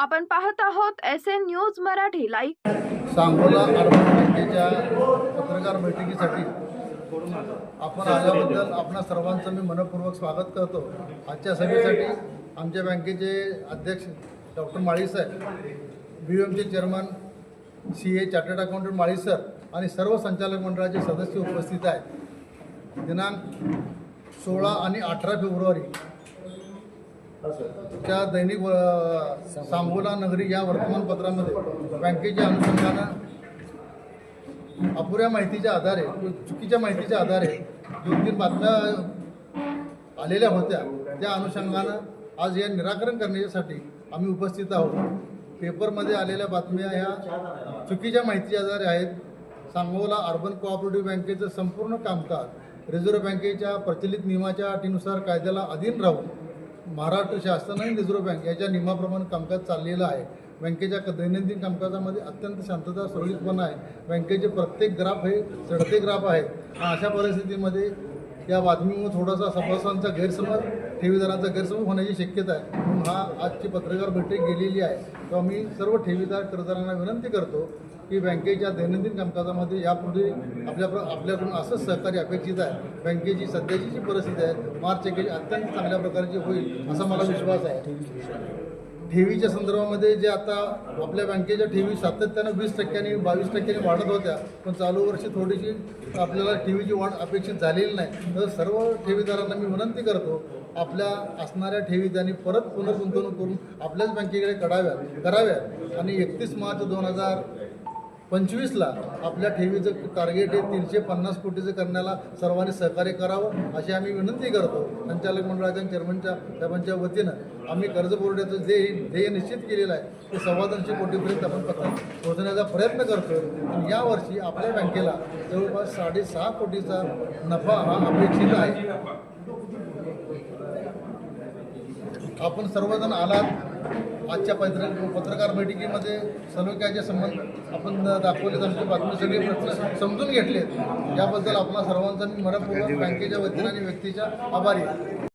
आपण पाहत आहोत S N news Marathi like Sangola urban बँकेच्या पत्रकार बैठकीसाठी आपण आल्याबद्दल आपणा सर्वांचं मी मनपूर्वक स्वागत करतो. आजच्या सभेसाठी आमच्या बँकेचे अध्यक्ष डॉक्टर माळी साहेब B एमचे chairman C A chartered accountant Mali sir आणि सर्व संचालक मंडळाचे सदस्य उपस्थित आहेत. दिनांक सोळा आणि अठरा फेब्रुवारी त्या दैनिक व- सांगोला नगरी या वर्तमानपत्रामध्ये बँकेच्या अनुषंगानं अपुऱ्या माहितीच्या आधारे चुकीच्या माहितीच्या आधारे दोन तीन बातम्या आलेल्या होत्या. त्या अनुषंगानं आज या निराकरण करण्यासाठी आम्ही उपस्थित आहोत. पेपरमध्ये आलेल्या बातम्या ह्या चुकीच्या माहितीच्या आधारे आहेत. सांगोला अर्बन कोऑपरेटिव्ह बँकेचं संपूर्ण कामकाज रिझर्व्ह बँकेच्या प्रचलित नियमाच्या अटीनुसार कायद्याला अधीन राहून महाराष्ट्र शासन आणि रिझर्व्ह बँक याच्या नियमाप्रमाणे कामकाज चाललेलं आहे. बँकेच्या क- दैनंदिन कामकाजामध्ये अत्यंत शांतता सुरळीतपणा आहे. बँकेचे प्रत्येक ग्राफ हे चढते ग्राफ आहेत. अशा परिस्थितीमध्ये या बातमीमुळे थोडासा सभासदांचा गैरसमज ठेवीदारांचा गैरसमज होण्याची शक्यता आहे. म्हणून हा आजची पत्रकार बैठक गेलेली आहे. तेव्हा मी सर्व ठेवीदार कर्जदारांना विनंती करतो की बँकेच्या दैनंदिन कामकाजामध्ये यापुढे आपल्या आपल्याकडून असंच सहकार्य अपेक्षित आहे. बँकेची सध्याची जी परिस्थिती आहे. मार्च एकेची अत्यंत चांगल्या प्रकारची होईल असा मला विश्वास आहे. ठेवीच्या संदर्भामध्ये जे आता आपल्या बँकेच्या ठेवी सातत्यानं वीस टक्क्यांनी बावीस टक्क्यांनी वाढत होत्या पण चालू वर्षी थोडीशी आपल्याला ठेवीची वाढ अपेक्षित झालेली नाही. तर सर्व ठेवीदारांना मी विनंती करतो आपल्या असणाऱ्या ठेवी त्यांनी परत पुनर्गुंतवणूक करून आपल्याच बँकेकडे कडाव्या कराव्यात. आणि एकतीस मार्च दोन हजार पंचवीसला आपल्या ठेवीचं टार्गेट हे तीनशे पन्नास कोटीचं करण्याला सर्वांनी सहकार्य करावं अशी आम्ही विनंती करतो. संचालक मंडळाच्या आणि चेअरमनच्या साहेबांच्या वतीनं आम्ही कर्ज पुरवठ्याचं जे ध्येय निश्चित केलेलं आहे ते सव्वा दोनशे कोटीपर्यंत आपण पत्र पोहोचण्याचा प्रयत्न करतो आणि यावर्षी आपल्या बँकेला जवळपास साडेसहा कोटीचा नफा हा अपेक्षित आहे. आपण सर्वजण आलात. आजच्या पत्र पत्रकार बैठकीमध्ये सलोख्याचे संबंध आपण दाखवलेत आमचे बातमी सगळे प्रश्न समजून घेतलेत. याबद्दल आपणा सर्वांचा मी मनपूर्वक बँकेच्या वतीनं आणि व्यक्तीच्या आभारी आहे.